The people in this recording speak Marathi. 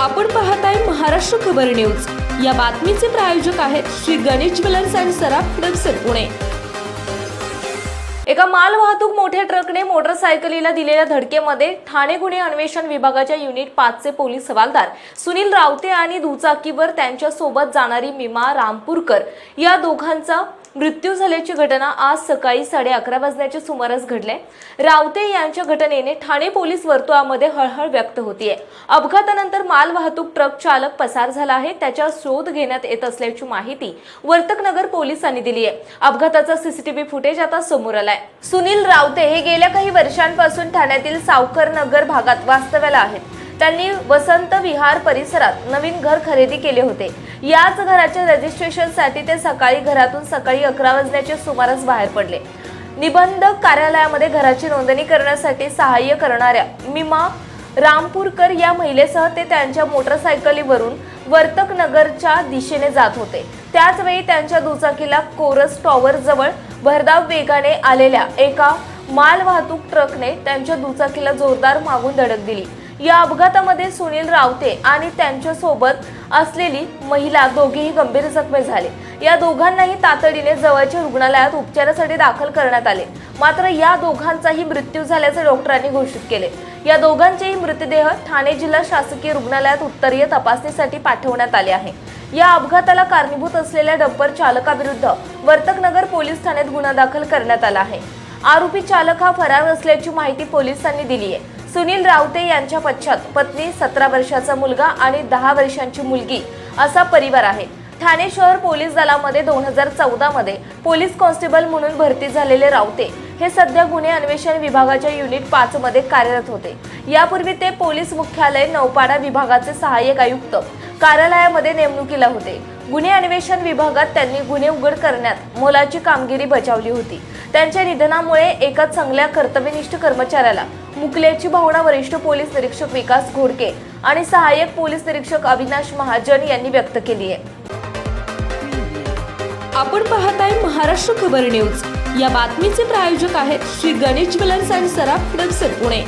आपण पाहताय महाराष्ट्र खबर न्यूज. या बातमीचे प्रायोजक आहेत श्री गणेश ज्वेलर्स अँड सराफ हडपसर पुणे. एका माल वाहतूक मोठ्या ट्रकने मोटरसायकलीला दिलेल्या धडकेमध्ये ठाणे गुन्हे अन्वेषण विभागाच्या युनिट पाचचे पोलीस हवालदार सुनील रावते आणि दुचाकीवर त्यांच्यासोबत जाणारी मिमा रामपूरकर या दोघांचा मृत्यू झाल्याची घटना आज सकाळी साडे अकरा वाजण्याच्या सुमारास घडले. रावते यांच्या घटनेने ठाणे पोलीस वर्तुळामध्ये हळहळ व्यक्त होतीये. अपघातानंतर माल वाहतूक ट्रक चालक पसार झाला आहे. त्याचा शोध घेण्यात येत असल्याची माहिती वर्तकनगर पोलिसांनी दिली आहे. अपघाताचा सीसीटीव्ही फुटेज आता समोर आलाय. सुनील रावते हे गेल्या काही वर्षांपासून ठाण्यातील सावकर नगर भागात वास्तव्याला आहेत. त्यांनी वसंत विहार परिसरात नवीन घर खरेदी केले होते. याच घराच्या रजिस्ट्रेशनसाठी ते सकाळी घरातून सकाळी अकरा वाजण्याच्या सुमारास बाहेर पडले. निबंधक कार्यालयामध्ये घराची नोंदणी करण्यासाठी सहाय्य करणाऱ्या मिमा रामपूरकर या महिलेसह ते त्यांच्या मोटरसायकलीवरून वर्तक नगरच्या दिशेने जात होते. त्याचवेळी त्यांच्या दुचाकीला कोरस टॉवर जवळ भरधाव वेगाने आलेल्या एका माल वाहतूक ट्रकने त्यांच्या दुचाकीला जोरदार मागून धडक दिली. या अपघातामध्ये सुनील रावते आणि त्यांच्यासोबत असलेली महिला दोघेही गंभीर जखमी झाले. या दोघांनाही तातडीने जवळच्या रुग्णालयात उपचारासाठी दाखल करण्यात आले. मात्र या दोघांचाही मृत्यू झाल्याचे डॉक्टरांनी घोषित केले. या दोघांचेही मृतदेह ठाणे जिल्हा शासकीय रुग्णालयात उत्तरीय तपासणीसाठी पाठवण्यात आले आहे. या अपघाताला कारणीभूत असलेल्या डंपर चालकाविरुद्ध वर्तकनगर पोलीस ठाण्यात गुन्हा दाखल करण्यात आला आहे. आरोपी चालक हा फरार असल्याची माहिती पोलिसांनी दिली आहे सुनील रावते यांच्या पश्चात पत्नी सतरा वर्षाचा मुलगा आणि दहा वर्षांची मुलगी असा परिवार आहे. ठाणे शहर पोलीस दलामध्ये दोन हजार चौदा मध्ये पोलीस कॉन्स्टेबल म्हणून भरती झालेले रावते हे सध्या गुन्हे अन्वेषण विभागाच्या युनिट पाच मध्ये कार्यरत होते. यापूर्वी ते पोलीस मुख्यालय नौपाडा विभागाचे सहाय्यक आयुक्त कार्यालयामध्ये नेमणुकीला होते. गुन्हे अन्वेषण विभागात त्यांनी गुन्हे उघड करण्यात मोलाची कामगिरी बजावली होती. त्यांच्या निधनामुळे एका चांगल्या कर्तव्यनिष्ठ कर्मचाऱ्याला मुकल्याची भावना वरिष्ठ पोलीस निरीक्षक विकास घोडके आणि सहाय्यक पोलीस निरीक्षक अविनाश महाजन यांनी व्यक्त केली आहे. आपण पाहताय महाराष्ट्र खबर न्यूज. या बातमीचे प्रायोजक आहेत श्री गणेश ज्वेलर्स अँड सराफ हडपसर पुणे.